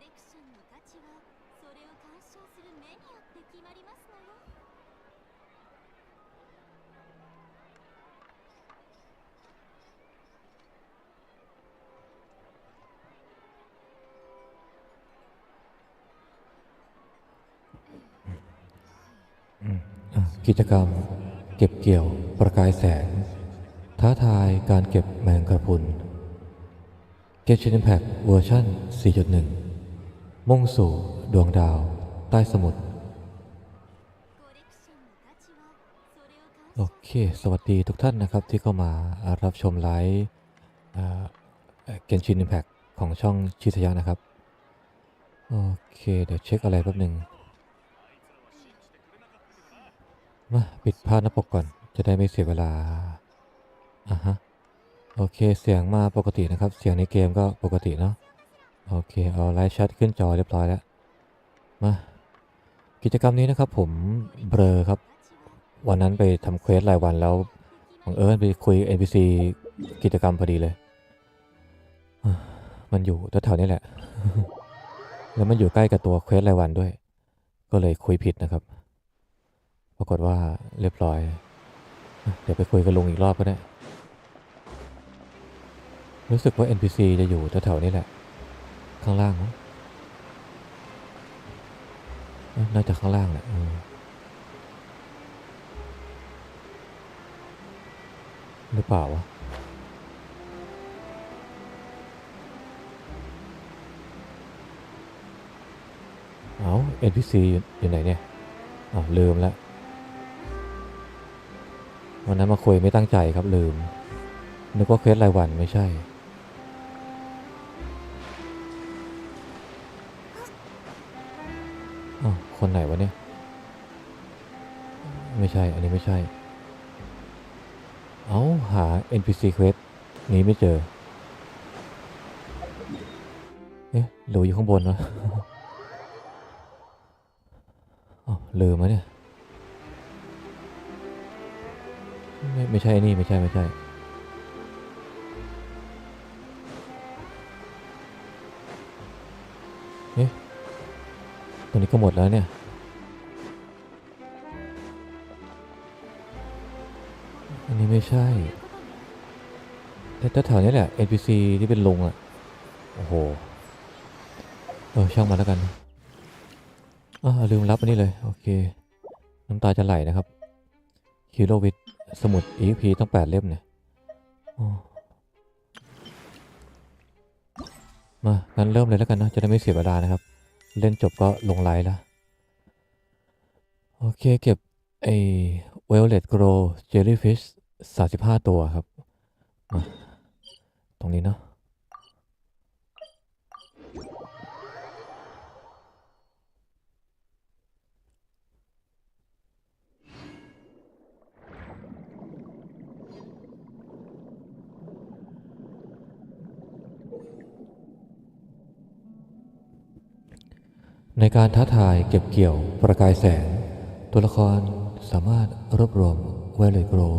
レクションの価値はそれを鑑賞する目によって決まりますのよ อ่ะกิจกรรมเก็บเกี่ยวประกายแสง ท้าทายการเก็บแมงกระพรุนเกชินแพคเวอร์ชัน4.1 มุ่งสู่ดวงดาว ใต้สมุทรโอเค สวัสดีทุกท่านนะครับที่เข้ามารับชมไลฟ์เกนชินอิมแพคของช่องชิทยะนะครับ โอเค เดี๋ยวเช็คอะไรแป๊บหนึ่งมาปิดภาหน้าปกก่อน จะได้ไม่เสียเวลา อะฮะ โอเคเสียงมาปกตินะครับ เสียงในเกมก็ปกติเนาะ โอเค เอาไลฟ์แชทขึ้นจอเรียบร้อยแล้ว มา กิจกรรมนี้นะครับผมเบลอครับ วันนั้นไปทำเควสรายวันแล้วบังเอิญไปคุย NPC กิจกรรมพอดีเลย มันอยู่แถวๆนี้แหละ แล้วมันอยู่ใกล้กับตัวเควสรายวันด้วย ก็เลยคุยผิดนะครับ ปรากฏว่าเรียบร้อย เดี๋ยวไปคุยกับลุงอีกรอบก็ได้ รู้สึกว่า NPC จะอยู่แถวๆนี้แหละ ข้างล่างมั้งน่าจะข้างล่างแหละหรือเปล่าวะเอา NPC อยู่อยู่ไหนเนี่ยอ๋อลืมแล้ววันนั้นมาคุยไม่ตั้งใจครับลืม นึกว่าเควสรายวันไม่ใช่ คนไหนวะเนี่ย ไม่ใช่ อันนี้ไม่ใช่ เอาหา NPC quest นี้ไม่เจอ เอ๊ะหรืออยู่ข้างบนวะอ๋อลืมมะเนี่ย ไม่ไม่ใช่นี่ ไม่ใช่ ไม่ใช่ ตัวนี้ก็หมดแล้วเนี่ยอันนี้ไม่ใช่แต่แถวนี้แหละ NPC ที่เป็นลงอะ่ะโอ้โห เออช่างมันแล้วกันอ่าลืมรับอันนี้เลย โอเค น้ำตาจะไหลนะครับฮีโรวิทสมุด EP ต้องแปดเล่มเนี่ยมางั้นเริ่มเลยแล้วกันนะจะได้ไม่เสียเวลานะครับ เล่นจบก็ลงไลน์แล้วโอเคเก็บไอ้ Violet Grow Jellyfish 35ตัวครับ ตรงนี้เนาะ ในการท้าทายเก็บเกี่ยวประกายแสง ตัวละครสามารถรวบรวม Violet Grow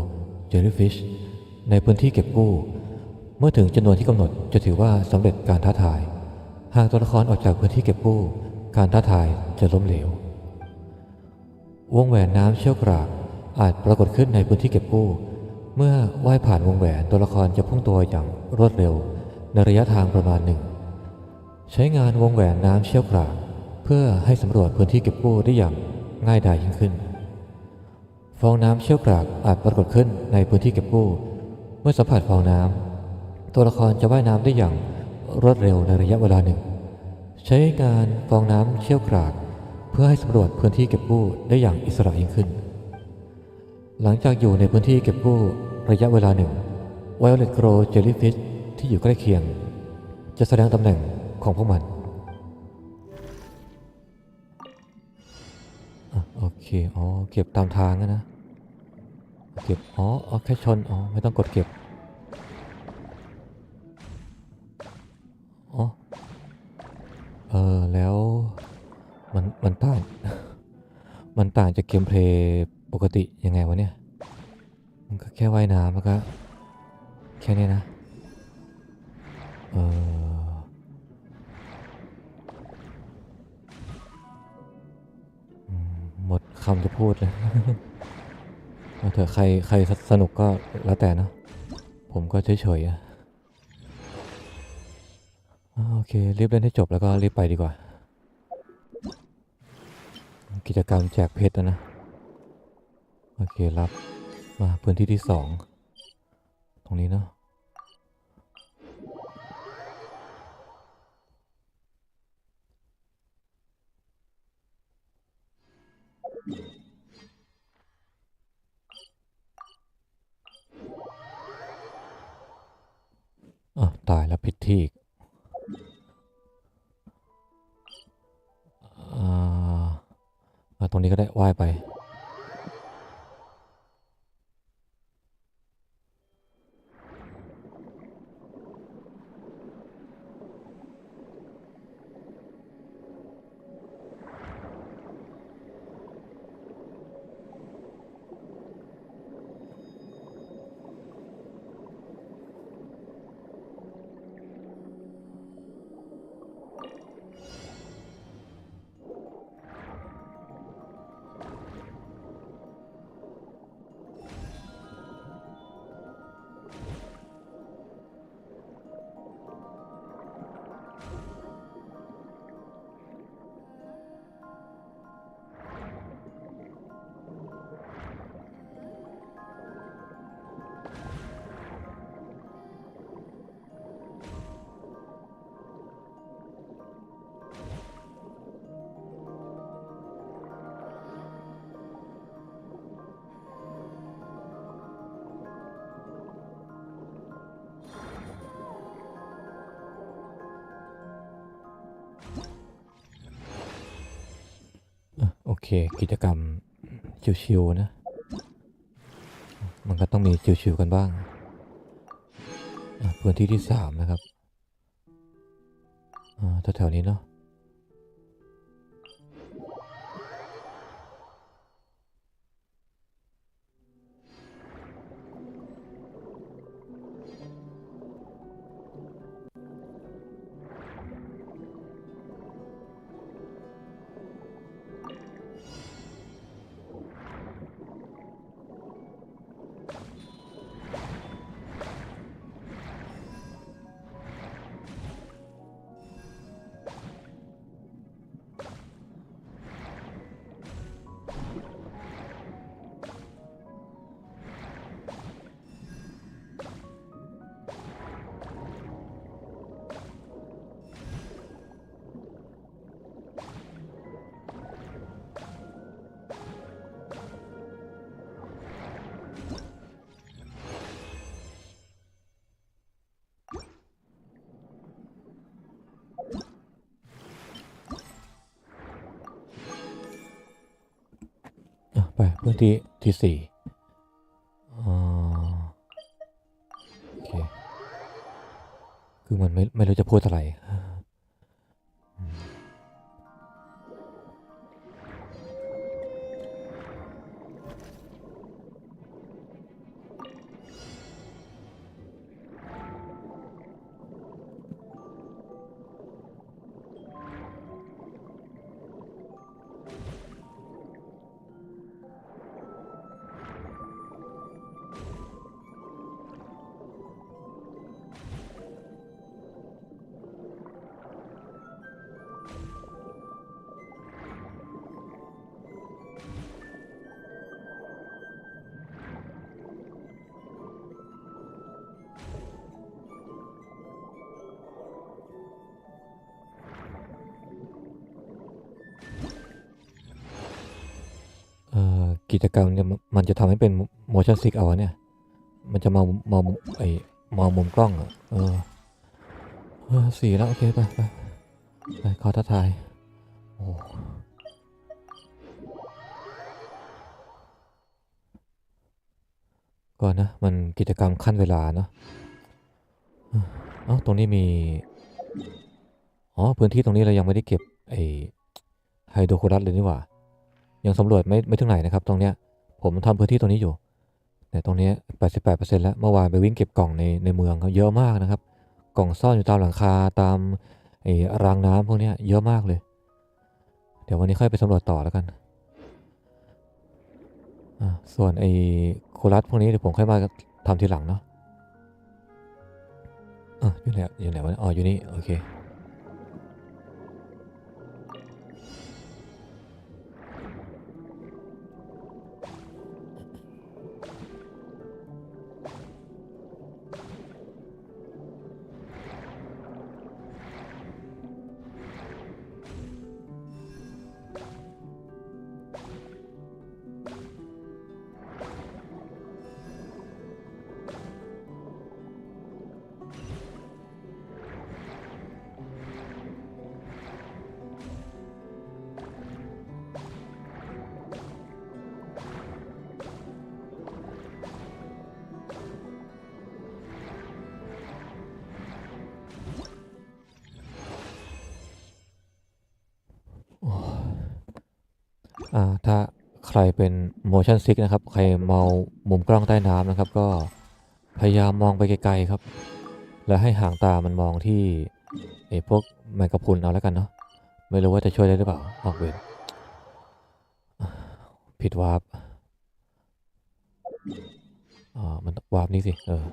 Jellyfish ในพื้นที่เก็บกู้ เมื่อถึงจำนวนที่กำหนดจะถือว่าสำเร็จการท้าทาย หากตัวละครออกจากพื้นที่เก็บกู้ การท้าทายจะล้มเหลว วงแหวนน้ำเชี่ยวกรากอาจปรากฏขึ้นในพื้นที่เก็บกู้ เมื่อว่ายผ่านวงแหวนตัวละครจะพุ่งตัวอย่างรวดเร็ว ในระยะทางประมาณหนึ่ง ใช้งานวงแหวนน้ำเชี่ยวกราก เพื่อให้สำรวจพื้นที่เก็บกู้ได้อย่างง่ายดายยิ่งขึ้น ฟองน้ำเชี่ยวกรากอาจปรากฏขึ้นในพื้นที่เก็บกู้ เมื่อสัมผัสฟองน้ำตัวละครจะว่ายน้ำได้อย่างรวดเร็วในระยะเวลาหนึ่ง ใช้งานฟองน้ำเชี่ยวกราก เพื่อให้สำรวจพื้นที่เก็บกู้ได้อย่างอิสระยิ่งขึ้น หลังจากอยู่ในพื้นที่เก็บกู้ระยะเวลาหนึ่ง Violet Grow Jellyfish ที่อยู่ใกล้เคียง จะแสดงตำแหน่งของพวกมัน เค อ๋อ เก็บตามทางนะ เก็บ อ๋ออ๋อแค่ชน อ๋อ ไม่ต้องกดเก็บ อ๋อ เออ แล้ว มัน มันต่าง มันต่างจากเกมเพลย์ปกติยังไงวะเนี่ย มันก็แค่ว่ายน้ำมันก็ แค่นี้นะ เออ คำจะพูดเลยเอาเถอะใครใครสนุกก็แล้วแต่นะผมก็เฉยๆอะอ่าโอเค รีบเล่นให้จบแล้วก็รีบไปดีกว่า กิจกรรมแจกเพชรนะ โอเครับ มาพื้นที่ที่สอง ตรงนี้เนาะ ตายแล้วผิดที่อีกอ่าตรงนี้ก็ได้ว่ายไป เค กิจกรรมชิวๆนะ มันก็ต้องมีชิวๆกันบ้างพื้นที่ที่สามนะครับแถวๆนี้เนาะ พื้นที่ที่สี่อ่าโอเค คือมันไม่ไม่รู้จะพูดอะไร กิจกรรมเนี่ยมันจะทำให้เป็น motion sick เอาเนี่ย มันจะมองมองไอ้มองมุมกล้องอะเออสี่แล้ว โอเค ไปไปไปขอท้าทายโอ้ก่อนนะ มันกิจกรรมขั้นเวลาเนาะเอ้าเอ้าตรงนี้มี อ๋อ พื้นที่ตรงนี้เรายังไม่ได้เก็บไอ้ไฮโดรโคลัสเลยนี่หว่า ยังสำรวจไม่ไม่ถึงไหนนะครับ ตรงเนี้ยผมทำพื้นที่ตรงนี้อยู่แต่ตรงเนี้แปดสิบแปดเปอร์เซ็นต์แล้วเมื่อวานไปวิ่งเก็บกล่องในในเมืองเขาเยอะมากนะครับ กล่องซ่อนอยู่ตามหลังคาตามไอ้รางน้ำพวกเนี้ยเยอะมากเลย เดี๋ยววันนี้ค่อยไปสำรวจต่อแล้วกันอะส่วนไอ้โครัสพวกนี้เดี๋ยวผมค่อยมาทำทีหลังเนาะอะอยู่ไหนอยู่ไหนวะอ๋ออยู่นี่โอเค อ่าถ้าใครเป็น motion sick นะครับ ใครเมามุมกล้องใต้น้ำนะครับ ก็พยายามมองไปไกลๆครับ แล้วให้ห่างตามันมองที่ไอ้พวกแมงกะพรุนเอาแล้วกันเนาะไม่รู้ว่าจะช่วยได้หรือเปล่าออกเวรผิดวาร์ปอ่ามันวาร์ปนี้สิ เออ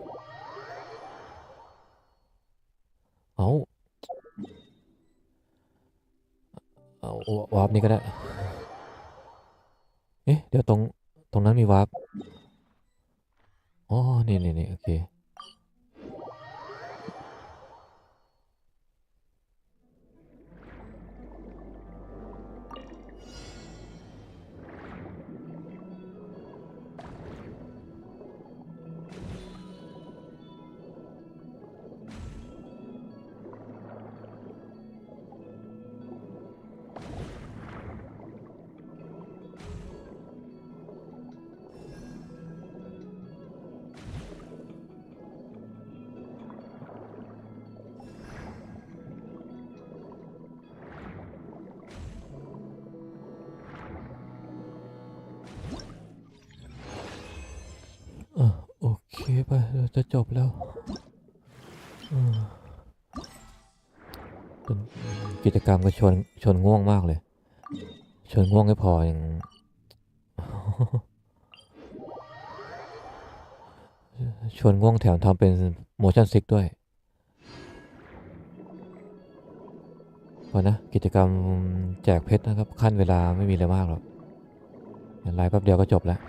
เอาเอาวาร์ปนี้ก็ได้ เอ๊ะ เดี๋ยวตรง ตรงนั้นมีวาร์ปอ๋อนี่นี่นี่โอเค เราจะจบแล้วกิจกรรมก็ชนชนง่วงมากเลย ชนง่วงไม่พออยังชวนง่วงแถมทำเป็น motion sick ด้วยพอนะ กิจกรรมแจกเพชรนะครับ ขั้นเวลาไม่มีอะไรมากหรอกไลฟ์แป๊บเดียวก็จบแล้ว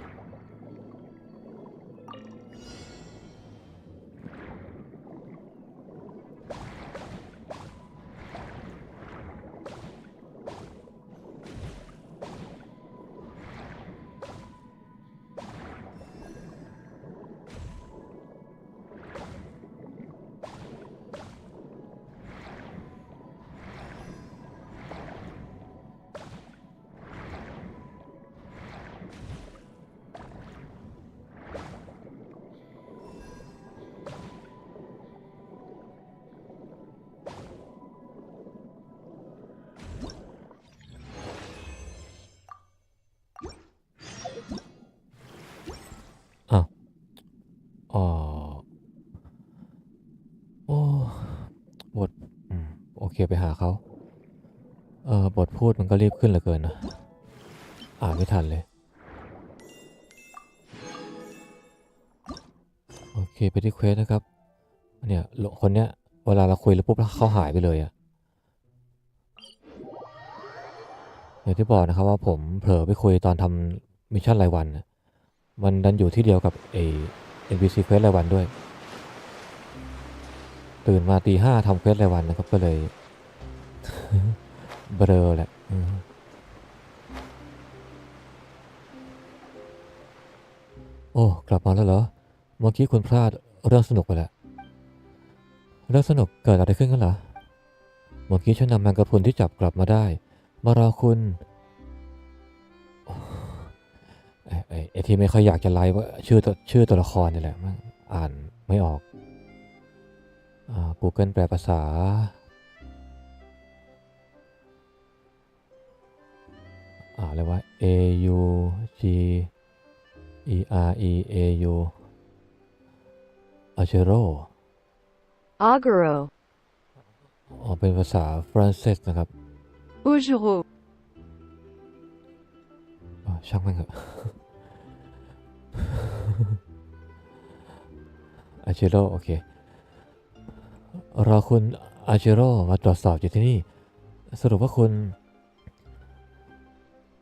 เคไปหาเขาเออบทพูดมันก็รีบขึ้นเหลือเกินนะ อ่านไม่ทันเลย โอเคไปที่เควสนะครับ เนี่ยคนเนี้ยเวลาเราคุยแล้วปุ๊บแล้วเขาหายไปเลยอะอย่างที่บอกนะครับว่าผมเผลอไปคุยตอนทำมิชชั่นรายวัน มันดันอยู่ที่เดียวกับเอ NPC เควสรายวันด้วย ตื่นมาตีห้าทำเควสรายวันนะครับก็เลย เบลอแหละโอ้ กลับมาแล้วเหรอ เมื่อกี้คุณพลาดเรื่องสนุกไปแล้ว เรื่องสนุกเกิดอะไรขึ้นกันเหรอ เมื่อกี้ฉันนำแมงกะพรุนที่จับกลับมาได้ มารอคุณไอ้ไอไอ้ที่ไม่ค่อยอยากจะไลฟ์ว่าชื่อตัวชื่อตัวละครนี่แหละมันอ่านไม่ออกอ่า Google แปลภาษา อ่าอะไรวะ A U G E R E A U a c e r o Agaro, อ๋อเป็นภาษาฝรั่งเศสนะครับ Ojero, อ่าช่างแม่งเถอะอาชิโร่โอเครอคุณอาชิโร่มาตรวจสอบอยู่ที่นี่ สรุปว่าคุณ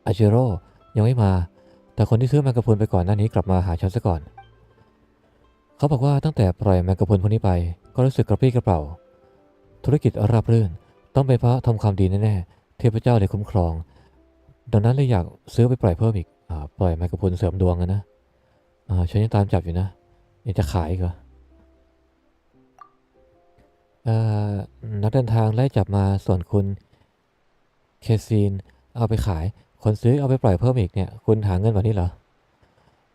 อาชิโร่ยังไม่มา แต่คนที่ซื้อแมงกะพรุนไปก่อนหน้านี้กลับมาหาฉันซะก่อน เขาบอกว่าตั้งแต่ปล่อยแมงกะพรุนพวกนี้ไป ก็รู้สึกกระปรี้กระเป๋า ธุรกิจราบรื่น ต้องเป็นเพราะทำความดีแน่ๆ เทพเจ้าเลยคุ้มครอง ดังนั้นเลยอยากซื้อไปปล่อยเพิ่มอีกอปล่อยแมงกะพรุนเสริมดวงนะฉันยังตามจับอยู่นะยังจะขายกเหรอนักเดินทางไล่จับมาส่วนคุณ เคซีนเอาไปขาย คนซื้อเอาไปปล่อยเพิ่มอีกเนี่ย คุณหาเงินแบบนี้เหรอ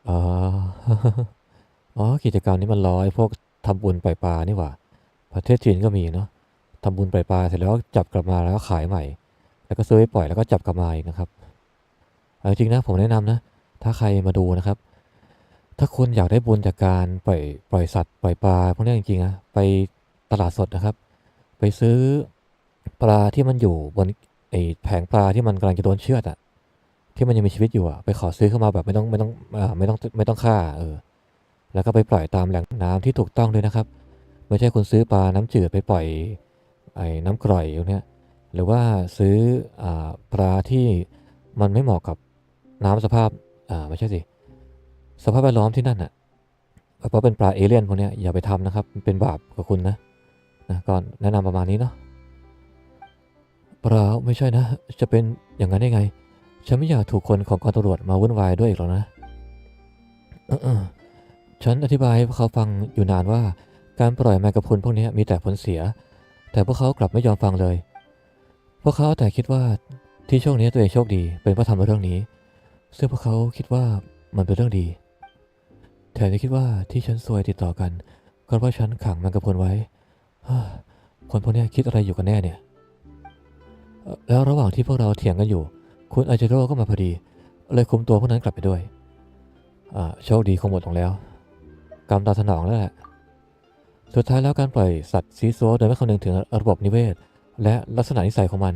อ๋อ อ๋อ กิจกรรมนี้มันรอไอ้พวกทำบุญปล่อยปลานี่หว่า ประเทศจีนก็มีเนาะทำบุญปล่อยปลาเสร็จแล้วจับกลับมาแล้วก็ขายใหม่ แล้วก็ซื้อไปปล่อยแล้วก็จับกลับมาอีกนะครับเอาจริงนะผมแนะนำนะ ถ้าใครมาดูนะครับ ถ้าคุณอยากได้บุญจากการปล่อยปล่อยสัตว์ปล่อยปลาพวกนี้จริงๆนะไปตลาดสดนะครับ ไปซื้อปลาที่มันอยู่บนไอ้แผงปลาที่มันกำลังจะโดนเชือดอะ ที่มันยังมีชีวิตอยู่อะไปขอซื้อเข้ามาแบบไม่ต้องไม่ต้องไม่ต้องไม่ต้องฆ่าเออแล้วก็ไปปล่อยตามแหล่งน้ำที่ถูกต้องด้วยนะครับ ไม่ใช่คุณซื้อปลาน้ำจืดไปปล่อยไอ้น้ำกร่อยพวกเนี้ยหรือว่าซื้ออปลาที่มันไม่เหมาะกับน้ำสภาพอ่าไม่ใช่สิสภาพแวดล้อมที่นั่นอะเพราะเป็นปลาเอเลี่ยนพวกเนี้ยอย่าไปทำนะครับเป็นบาปกับคุณนะนะก่อนแนะนำประมาณนี้เนาะเปล่าไม่ใช่นะ จะเป็นอย่างนั้นได้ไง ฉันไม่อยากถูกคนของกองตำรวจมาวุ่นวายด้วยอีกหรอกนะฉันอธิบายให้พวกเขาฟังอยู่นานว่า การปล่อยแมงกะพรุนพวกนี้มีแต่ผลเสีย แต่พวกเขากลับไม่ยอมฟังเลย พวกเขาแต่คิดว่าที่ช่วงนี้ตัวเองโชคดีเป็นเพราะทำเรื่องนี้ ซึ่งพวกเขาคิดว่ามันเป็นเรื่องดี แถมยังคิดว่าที่ฉันซวยติดต่อกันก็เพราะฉันขังแมงกะพรุนไว้คนพวกนี้คิดอะไรอยู่กันแน่เนี่ย แล้วระหว่างที่พวกเราเถียงกันอยู่ คุณอาจิโร่ก็มาพอดี เลยคุมตัวพวกนั้นกลับไปด้วยโชคดีคงหมดลงแล้ว กรรมตามสนองแล้วแหละ สุดท้ายแล้วการปล่อยสัตว์ซีซัวโดยไม่คำนึงถึงระบบนิเวศ และลักษณะนิสัยของมัน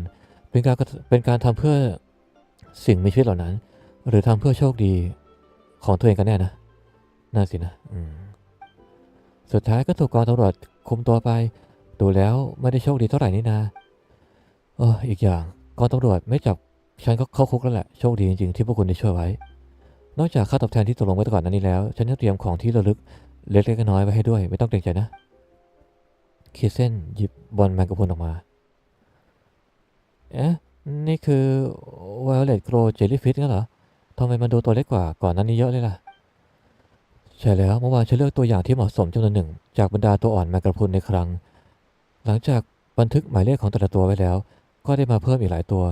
เป็นการเป็นการทำเพื่อสิ่งมีชีวิตเหล่านั้น หรือทำเพื่อโชคดีของตัวเองกันแน่นะน่าสินะอืสุดท้ายก็ถูกกองตำรวจคุมตัวไป ดูแล้วไม่ได้โชคดีเท่าไหร่นี่นาเอออีกอย่างกองตำรวจไม่จับ ฉันก็เข้าคุกแล้วแหละ โชคดีจริงๆที่พวกคุณได้ช่วยไว้ นอกจากค่าตอบแทนที่ตกลงไว้ก่อนนั้นนี้แล้ว ฉันยังเตรียมของที่ระลึกเล็กๆน้อยๆไว้ให้ด้วย ไม่ต้องเกรงใจนะคีเซนหยิบบอลแมงกะพรุนออกมา เอ๊ะ นี่คือ Violet Grow Jellyfish งั้นเหรอทำไมมันดูตัวเล็กกว่าก่อนนั้นนี้เยอะเลยล่ะ ใช่แล้วเมื่อวานฉันเลือกตัวอย่างที่เหมาะสมจำนวนหนึ่ง จากบรรดาตัวอ่อนแมงกะพรุนในครั้ง หลังจากบันทึกหมายเลขของแต่ละตัวไว้แล้ว ก็ได้มาเพิ่มอีกหลายตัว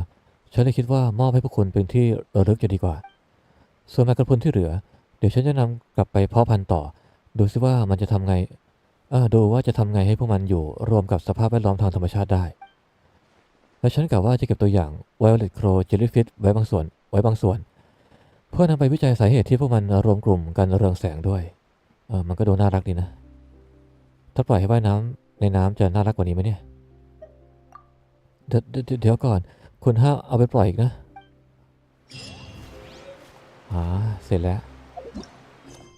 ฉันเลยคิดว่ามอบให้พวกคุณเป็นที่ระลึกจะดีกว่า ส่วนแมงกะพุนที่เหลือ เดี๋ยวฉันจะนำกลับไปเพาะพันธุ์ต่อ ดูซิว่ามันจะทำไงเออดูว่าจะทำไงให้พวกมันอยู่รวมกับสภาพแวดล้อมทางธรรมชาติได้ และฉันกะว่าจะเก็บตัวอย่าง Violet Crow Jellyfish ไว้บางส่วนไว้บางส่วน เพื่อนำไปวิจัยสาเหตุที่พวกมันรวมกลุ่มกันเรืองแสงด้วยเออมันก็ดูน่ารักดีนะ ถ้าปล่อยให้ว่ายน้ำในน้ำจะน่ารักกว่านี้ไหมเนี่ยเดี๋ยวเดี๋ยวก่อน คุณห้าเอาไปปล่อยอีกนะอ่าเสร็จแล้ว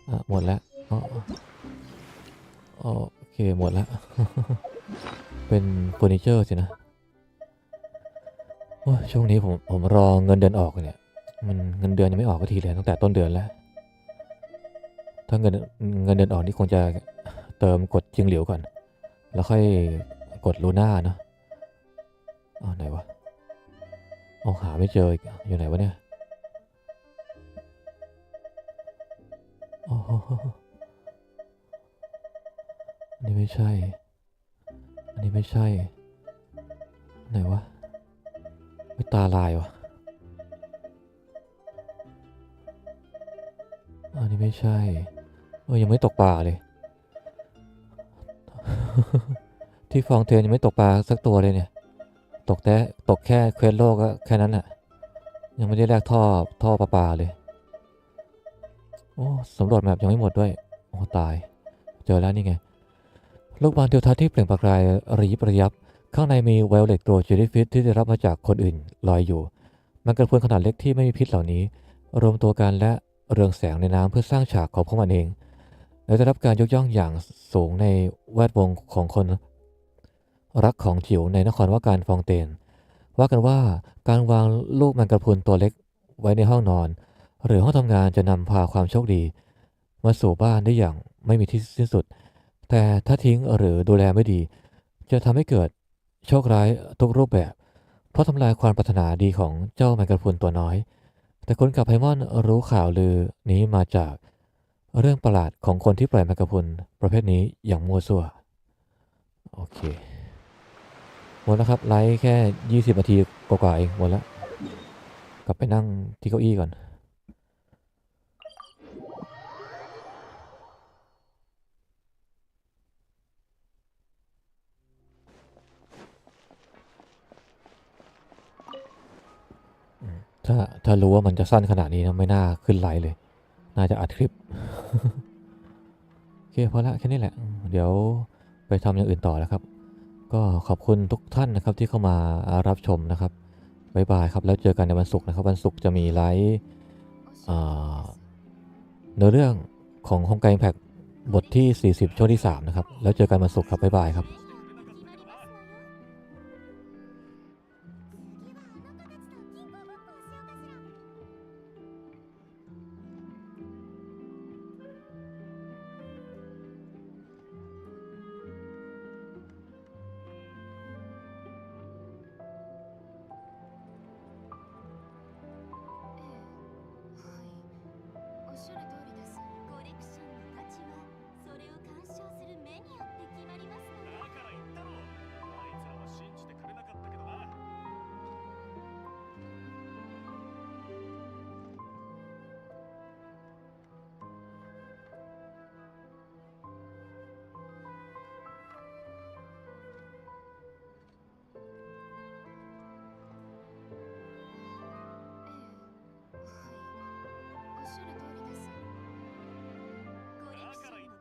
อะหมดแล้วอ๋ออ๋อโอเคหมดแล้ว เป็นเฟอร์นิเจอร์สินะโอ้ยช่วงนี้ผมผมรอเงินเดือนออกเนี่ย มันเงินเดือนยังไม่ออกก็ทีเลยตั้งแต่ต้นเดือนแล้ว ถ้าเงินเงินเดือนออกนี่คงจะเติมกดจิงเหลียวก่อน แล้วค่อยกดลูน่าเนาะอ้าวไหนวะ เอาหาไม่เจออีกอยู่ไหนวะเนี่ยอ้โหอันนี้ไม่ใช่ อันนี้ไม่ใช่ ไหนวะ ไม่ตาลายวะอันนี้ไม่ใช่ เออยังไม่ตกปลาเลย ที่ฟองเทนยังไม่ตกปลาสักตัวเลยเนี่ย ตกแต่ตกแค่เควสโลกก็แค่นั้นแหละยังไม่ได้แลกท่อท่อปลาปาเลย โอ้สำรวจแมปยังไม่หมดด้วย โอ้ตาย เจอแล้วนี่ไง ลูกบอลเทวทัศน์ที่เปล่งประกายระยิบระยับ ข้างในมีไวโอเลตโกรจิลิฟิตที่ได้รับมาจากคนอื่นลอยอยู่ มันกระพวนขนาดเล็กที่ไม่มีพิษเหล่านี้ รวมตัวกันและเรืองแสงในน้ำเพื่อสร้างฉากของพวกมันเองและได้รับการยกย่องอย่างสูงในแวดวงของคน รักของจิ๋วในนครว่าการฟองเตน ว่ากันว่าการวางลูกแมงกระพุนตัวเล็กไว้ในห้องนอน หรือห้องทำงานจะนำพาความโชคดี มาสู่บ้านได้อย่างไม่มีที่สิ้นสุด แต่ถ้าทิ้งหรือดูแลไม่ดี จะทำให้เกิดโชคร้ายทุกรูปแบบ เพราะทำลายความปรารถนาดีของเจ้าแมงกะพรุนตัวน้อย แต่คนกับไพมอนรู้ข่าวลือนี้มาจากเรื่องประหลาดของคนที่ปล่อยแมงกะพรุนประเภทนี้อย่างมั่วซั่ว โอเค หมดแล้วครับ ไลฟ์แค่20นาทีกว่าๆเองหมดแล้ว กลับไปนั่งที่เก้าอี้ก่อน ถ้าถ้ารู้ว่ามันจะสั้นขนาดนี้นะไม่น่าขึ้นไลฟ์เลย น่าจะอัดคลิป โอเคพอละแค่นี้แหละ เดี๋ยวไปทำอย่างอื่นต่อแล้วครับ ก็ขอบคุณทุกท่านนะครับที่เข้ามารับชมนะครับบ๊ายบายครับแล้วเจอกันในวันศุกร์นะครับวันศุกร์จะมีไลฟ์เนื้อเรื่องของฮงไกแพ็กบทที่ 40 ช่วงที่ 3 นะครับ แล้วเจอกันวันศุกร์ครับบ๊ายบายครับ